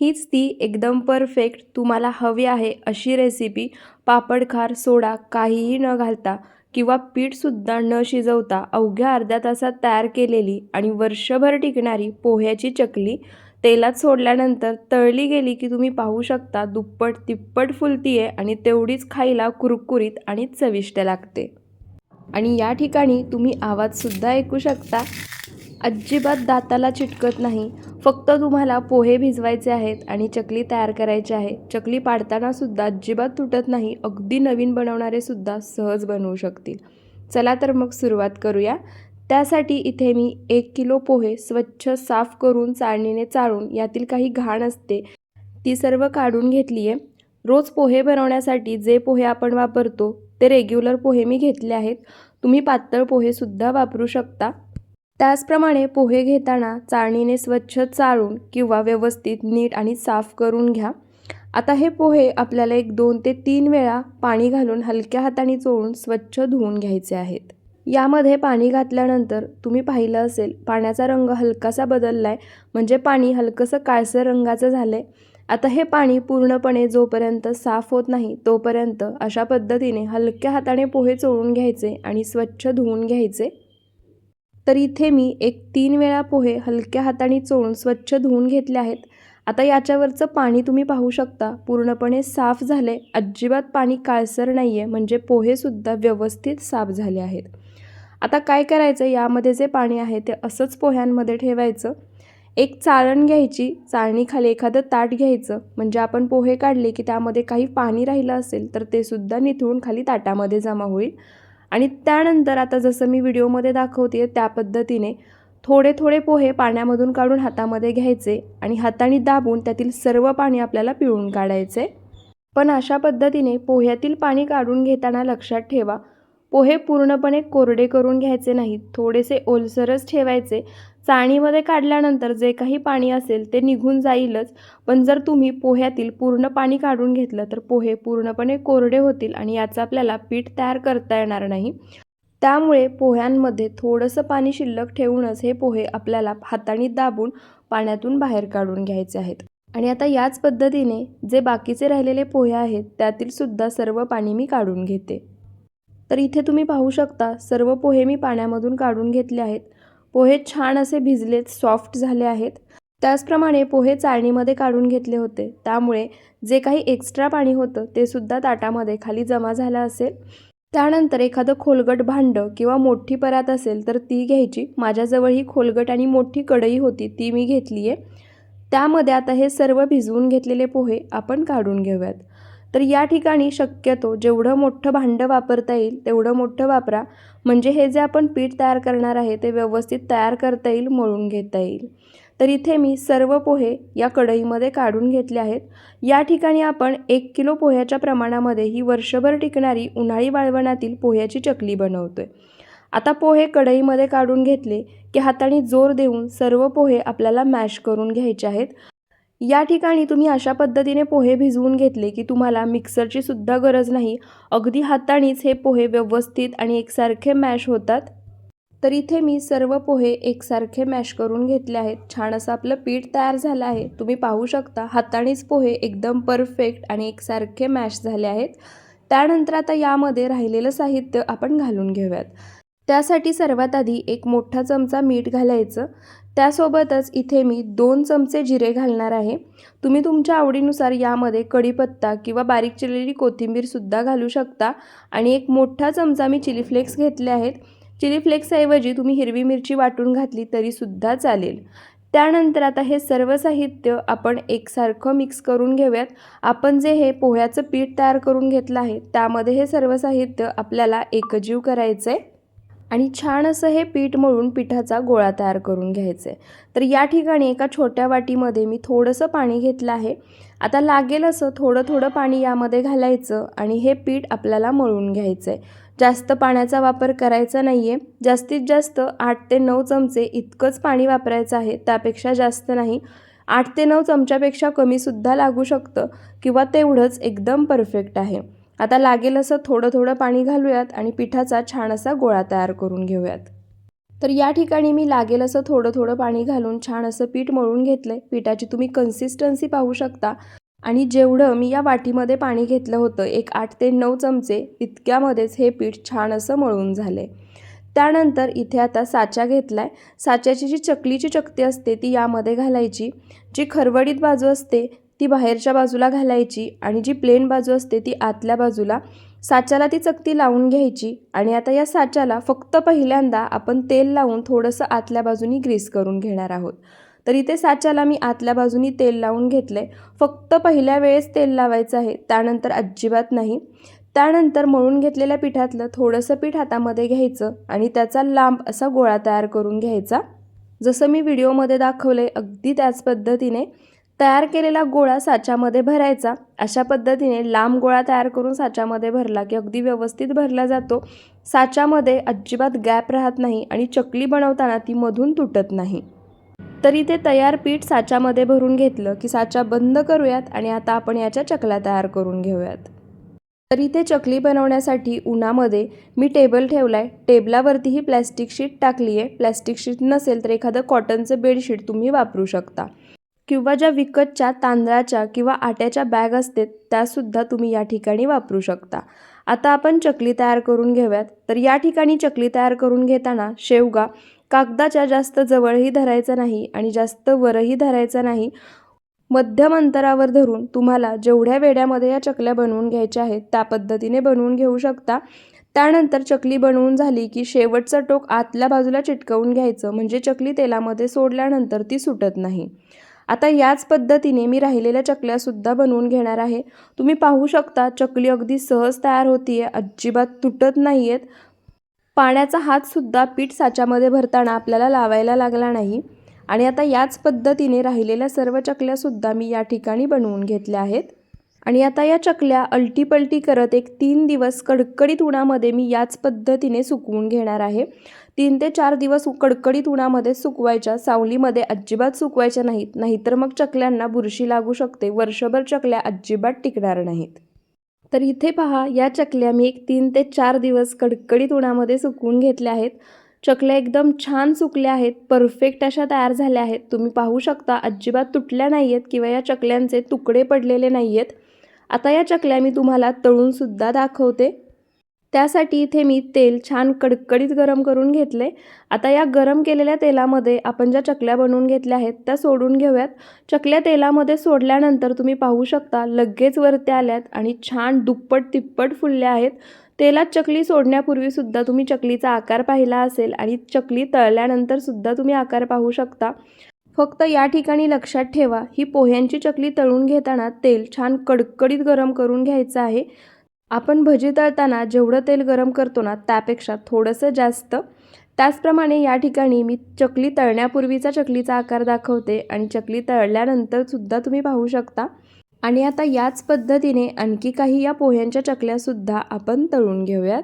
हीच ती एकदम परफेक्ट तुम्हाला हवी आहे अशी रेसिपी पापड खार सोडा काहीही न घालता किंवा पीठसुद्धा न शिजवता अवघ्या अर्ध्या तासात तयार केलेली आणि वर्षभर टिकणारी पोह्याची चकली तेलात सोडल्यानंतर तळली गेली की तुम्ही पाहू शकता दुप्पट तिप्पट फुलती आहे आणि तेवढीच खायला कुरकुरीत आणि चविष्ट लागते. आणि या ठिकाणी तुम्ही आवाजसुद्धा ऐकू शकता. अजिबात दाताला चिटकत नाही. फक्त तुम्हाला पोहे भिजवायचे आहेत आणि चकली तयार करायची आहे. चकली पाडताना सुद्धा अजिबात तुटत नाही. अगदी नवीन बनवणारे सुद्धा सहज बनवू शकतील. चला तर मग सुरुवात करूया. त्यासाठी इथे मी एक किलो पोहे स्वच्छ साफ करून चाळणीने चाळून यातील काही घाण असते ती सर्व काढून घेतली आहे रोज पोहे बनवण्यासाठी जे पोहे आपण वापरतो ते रेग्युलर पोहे मी घेतले आहेत. तुम्ही पातळ पोहेसुद्धा वापरू शकता. त्याचप्रमाणे पोहे घेताना चाळणीने स्वच्छ चाळून किंवा व्यवस्थित नीट आणि साफ करून घ्या. आता हे पोहे आपल्याला एक दोन ते तीन वेळा पाणी घालून हलक्या हाताने चोळून स्वच्छ धुवून घ्यायचे आहेत. यामध्ये पाणी घातल्यानंतर तुम्ही पाहिलं असेल पाण्याचा रंग हलकासा बदलला आहे म्हणजे पाणी हलकंसं काळसर रंगाचं झालं आहे आता हे पाणी पूर्णपणे जोपर्यंत साफ होत नाही तोपर्यंत अशा पद्धतीने हलक्या हाताने पोहे चोळून घ्यायचे आणि स्वच्छ धुवून घ्यायचे. तर इथे मी एक तीन वेळा पोहे हलक्या हाताने चोळून स्वच्छ धुवून घेतले आहेत. आता याच्यावरचं पाणी तुम्ही पाहू शकता. पूर्णपणे साफ झाले अजिबात पाणी काळसर नाही आहे म्हणजे पोहेसुद्धा व्यवस्थित साफ झाले आहेत. आता काय करायचं? यामध्ये जे पाणी आहे ते असंच पोह्यांमध्ये ठेवायचं. एक चाळण घ्यायची. चाळणीखाली एखादं ताट घ्यायचं. म्हणजे आपण पोहे काढले की त्यामध्ये काही पाणी राहिलं असेल तर ते सुद्धा निथळून खाली ताटामध्ये जमा होईल. आणि त्यानंतर आता जसं मी व्हिडिओमध्ये दाखवते त्या पद्धतीने थोडे थोडे पोहे पाण्यामधून काढून हातामध्ये घ्यायचे आणि हाताने दाबून त्यातील सर्व पाणी आपल्याला पिळून काढायचे. पण अशा पद्धतीने पोह्यातील पाणी काढून घेताना लक्षात ठेवा पोहे पूर्णपणे कोरडे करून घ्यायचे नाहीत थोडेसे ओलसरच ठेवायचे चाळणीमध्ये काढल्यानंतर जे काही पाणी असेल ते निघून जाईलच. पण जर तुम्ही पोह्यातील पूर्ण पाणी काढून घेतलं तर पोहे पूर्णपणे कोरडे होतील आणि याचं आपल्याला पीठ तयार करता येणार नाही. त्यामुळे पोह्यांमध्ये थोडंसं पाणी शिल्लक ठेवूनच हे पोहे आपल्याला हाताने दाबून पाण्यातून बाहेर काढून घ्यायचे आहेत. आणि आता याच पद्धतीने जे बाकीचे राहिलेले पोहे आहेत त्यातील सुद्धा सर्व पाणी मी काढून घेते. तर इथे तुम्ही पाहू शकता सर्व पोहे मी पाण्यामधून काढून घेतले आहेत. पोहे छान असे भिजलेत सॉफ्ट झाले आहेत. त्याचप्रमाणे पोहे चाळणीमध्ये काढून घेतले होते. त्यामुळे जे काही एक्स्ट्रा पाणी होतं ते सुद्धा ताटामध्ये खाली जमा झालं असेल. त्यानंतर एखादं खोलगट भांडं किंवा मोठी परात असेल तर ती घ्यायची. माझ्याजवळ ही खोलगट आणि मोठी कढई होती ती मी घेतली आहे त्यामध्ये आता हे सर्व भिजवून घेतलेले पोहे आपण काढून घेऊयात. तर या ठिकाणी शक्यतो जेवढं मोठं भांडं वापरता येईल तेवढं मोठं वापरा. म्हणजे हे जे आपण पीठ तयार करणार आहे ते व्यवस्थित तयार करता येईल मळून घेता येईल. तर इथे मी सर्व पोहे या कढईमध्ये काढून घेतले आहेत. या ठिकाणी आपण एक किलो पोह्याच्या प्रमाणामध्ये ही वर्षभर टिकणारी उन्हाळी वाळवणातील पोह्याची चकली बनवतो आहे आता पोहे कढईमध्ये काढून घेतले की हाताने जोर देऊन सर्व पोहे आपल्याला मॅश करून घ्यायचे आहेत. या ठिकाणी तुम्ही अशा पद्धतीने पोहे भिजवून घेतले की तुम्हाला मिक्सरची सुद्धा गरज नाही. अगदी हातानेच हे पोहे व्यवस्थित आणि एकसारखे मॅश होतात. तर इथे मी सर्व पोहे एकसारखे मॅश करून घेतले आहेत. छान असं आपलं पीठ तयार झालं आहे. तुम्ही पाहू शकता हातानेच पोहे एकदम परफेक्ट आणि एकसारखे मॅश झाले आहेत. त्यानंतर आता यामध्ये राहिलेलं साहित्य आपण घालून घेऊयात. त्यासाठी सर्वात आधी एक मोठा चमचा मीठ घालायचं. त्यासोबतच इथे मी दोन चमचे जिरे घालणार आहे. तुम्ही तुमच्या आवडीनुसार यामध्ये कढीपत्ता किंवा बारीक चिरलेली कोथिंबीरसुद्धा घालू शकता. आणि एक मोठा चमचा मी चिली फ्लेक्स घेतले आहेत. चिली फ्लेक्सऐवजी तुम्ही हिरवी मिरची वाटून घातली तरीसुद्धा चालेल. त्यानंतर आता हे सर्व साहित्य आपण एकसारखं मिक्स करून घेऊयात. आपण जे हे पोह्याचं पीठ तयार करून घेतलं आहे त्यामध्ये हे सर्व साहित्य आपल्याला एकजीव करायचं आहे आणि छान असं हे पीठ मळून पिठाचा गोळा तयार करून घ्यायचं आहे तर या ठिकाणी एका छोट्या वाटीमध्ये मी थोडंसं पाणी घेतलं आहे. आता लागेल असं थोडं थोडं पाणी यामध्ये घालायचं आणि हे पीठ आपल्याला मळून घ्यायचं आहे जास्त पाण्याचा वापर करायचा नाही आहे जास्तीत जास्त आठ ते नऊ चमचे इतकंच पाणी वापरायचं आहे. त्यापेक्षा जास्त नाही. आठ ते नऊ चमच्यापेक्षा कमीसुद्धा लागू शकतं किंवा तेवढंच एकदम परफेक्ट आहे. आता लागेल असं थोडं थोडं पाणी घालूयात आणि पिठाचा छान असा गोळा तयार करून घेऊयात. तर या ठिकाणी मी लागेल असं थोडं थोडं पाणी घालून छान असं पीठ मळून घेतलं आहे पिठाची तुम्ही कन्सिस्टन्सी पाहू शकता. आणि जेवढं मी या वाटीमध्ये पाणी घेतलं होतं एक आठ ते नऊ चमचे इतक्यामध्येच हे पीठ छान असं मळून झाले त्यानंतर इथे आता साचा घेतला आहे साच्याची जी चकलीची चकती असते ती यामध्ये घालायची. जी खरवडीत बाजू असते ती बाहेरच्या बाजूला घालायची आणि जी प्लेन बाजू असते ती आतल्या बाजूला साच्याला ती चकती लावून घ्यायची आणि आता या साच्याला फक्त पहिल्यांदा आपण तेल लावून थोडंसं आतल्या बाजूनी ग्रीस करून घेणार आहोत. तर इथे साच्याला मी आतल्या बाजूनी तेल लावून घेतलं आहे फक्त पहिल्या वेळेस तेल लावायचं आहे त्यानंतर अजिबात नाही. त्यानंतर मळून घेतलेल्या पिठातलं थोडंसं पीठ हातामध्ये घ्यायचं आणि त्याचा लांब असा गोळा तयार करून घ्यायचा. जसं मी व्हिडिओमध्ये दाखवलं आहे अगदी त्याच पद्धतीने तयार केलेला गोळा साच्यामध्ये भरायचा. अशा पद्धतीने लांब गोळा तयार करून साच्यामध्ये भरला की अगदी व्यवस्थित भरला जातो. साच्यामध्ये अजिबात गॅप राहत नाही आणि चकली बनवताना ती मधून तुटत नाही. तर इथे तयार पीठ साच्यामध्ये भरून घेतलं की साचा बंद करूयात आणि आता आपण याच्या चकल्या तयार करून घेऊयात. तर इथे चकली बनवण्यासाठी उन्हामध्ये मी टेबल ठेवला आहे टेबलावरती ही प्लॅस्टिक शीट टाकली आहे प्लॅस्टिक शीट नसेल तर एखादं कॉटनचं बेडशीट तुम्ही वापरू शकता. किंवा ज्या विकतच्या तांदळाच्या किंवा आट्याच्या बॅग असते त्यासुद्धा तुम्ही या ठिकाणी वापरू शकता. आता आपण चकली तयार करून घेऊयात. तर या ठिकाणी चकली तयार करून घेताना शेवगा कागदाच्या जास्त जवळही धरायचा नाही आणि जास्त वरही धरायचा नाही. मध्यम अंतरावर धरून तुम्हाला जेवढ्या वेड्यामध्ये या चकल्या बनवून घ्यायच्या आहेत त्या पद्धतीने बनवून घेऊ शकता. त्यानंतर चकली बनवून झाली की शेवटचं टोक आतल्या बाजूला चिटकवून घ्यायचं. म्हणजे चकली तेलामध्ये सोडल्यानंतर ती सुटत नाही. आता याच पद्धतीने मी राहिलेल्या चकल्यासुद्धा बनवून घेणार आहे. तुम्ही पाहू शकता चकली अगदी सहज तयार होती आहे अजिबात तुटत नाही आहेत पाण्याचा हातसुद्धा पीठ साच्यामध्ये भरताना आपल्याला लावायला लागला नाही. आणि आता याच पद्धतीने राहिलेल्या सर्व चकल्यासुद्धा मी या ठिकाणी बनवून घेतल्या आहेत. आणि आता या चकल्या अलटीपलटी करत एक तीन दिवस कडकडीत उन्हामध्ये मी याच पद्धतीने सुकवून घेणार आहे. तीन ते चार दिवस कडकडीत उन्हामध्ये सुकवायच्या सावलीमध्ये अजिबात सुकवायच्या नाहीत नाहीतर मग चकल्यांना बुरशी लागू शकते वर्षभर चकल्या अजिबात टिकणार नाहीत. तर इथे पहा या चकल्या मी एक तीन ते चार दिवस कडकडीत उन्हामध्ये सुकवून घेतल्या आहेत. चकल्या एकदम छान सुकल्या आहेत परफेक्ट अशा तयार झाल्या आहेत. तुम्ही पाहू शकता अजिबात तुटल्या नाही आहेत किंवा या चकल्यांचे तुकडे पडलेले नाही आहेत आता या चकल्या मी तुम्हाला तळूनसुद्धा दाखवते. त्यासाठी इथे मी तेल छान कडकडीत गरम करून घेतले. आता या गरम केलेल्या तेलामध्ये आपण ज्या चकल्या बनवून घेतल्या आहेत त्या सोडून घेऊयात. चकल्या तेलामध्ये सोडल्यानंतर तुम्ही पाहू शकता लगेच वरती आल्यात आणि छान दुप्पट तिप्पट फुलल्या आहेत. तेलात चकली सोडण्यापूर्वीसुद्धा तुम्ही चकलीचा आकार पाहिला असेल आणि चकली तळल्यानंतरसुद्धा तुम्ही आकार पाहू शकता. फक्त या ठिकाणी लक्षात ठेवा ही पोह्यांची चकली तळून घेताना तेल छान कडकडीत गरम करून घ्यायचं आहे. आपण भजी तळताना जेवढं तेल गरम करतो ना त्यापेक्षा थोडंसं जास्त. त्याचप्रमाणे या ठिकाणी मी चकली तळण्यापूर्वीचा चकलीचा आकार दाखवते आणि चकली तळल्यानंतरसुद्धा तुम्ही पाहू शकता. आणि आता याच पद्धतीने आणखी काही या पोह्यांच्या चकल्यासुद्धा आपण तळून घेऊयात.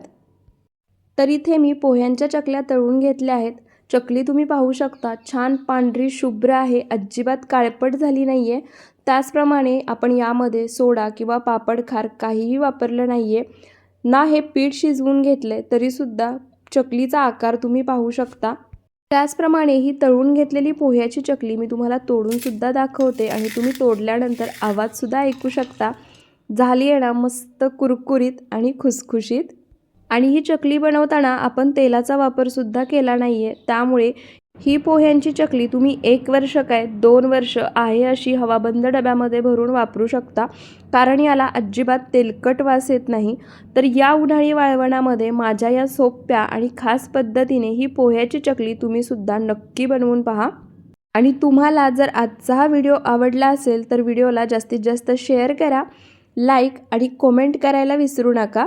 तर इथे मी पोह्यांच्या चकल्या तळून घेतल्या आहेत. चकली तुम्ही पाहू शकता. छान पांढरी शुभ्र आहे. अजिबात काळपट झाली नाही आहे त्याचप्रमाणे आपण यामध्ये सोडा किंवा पापड खार काहीही वापरलं नाही आहे ना हे पीठ शिजवून घेतलं तरीसुद्धा चकलीचा आकार तुम्ही पाहू शकता. त्याचप्रमाणे ही तळून घेतलेली पोह्याची चकली मी तुम्हाला तोडूनसुद्धा दाखवते आणि तुम्ही तोडल्यानंतर आवाजसुद्धा ऐकू शकता. झाली आहे ना मस्त कुरकुरीत आणि खुसखुशीत. आणि ही चकली बनवताना आपण तेलाचा वापरसुद्धा केला नाही आहे त्यामुळे ही पोह्यांची चकली तुम्ही एक वर्ष काय दोन वर्ष आहे अशी हवाबंद डब्यामध्ये भरून वापरू शकता. कारण याला अजिबात तेलकट वास येत नाही. तर या उन्हाळी वाळवणामध्ये माझ्या या सोप्या आणि खास पद्धतीने ही पोह्याची चकली तुम्हीसुद्धा नक्की बनवून पहा. आणि तुम्हाला जर आजचा हा व्हिडिओ आवडला असेल तर व्हिडिओला जास्तीत जास्त शेअर करा लाईक आणि कॉमेंट करायला विसरू नका.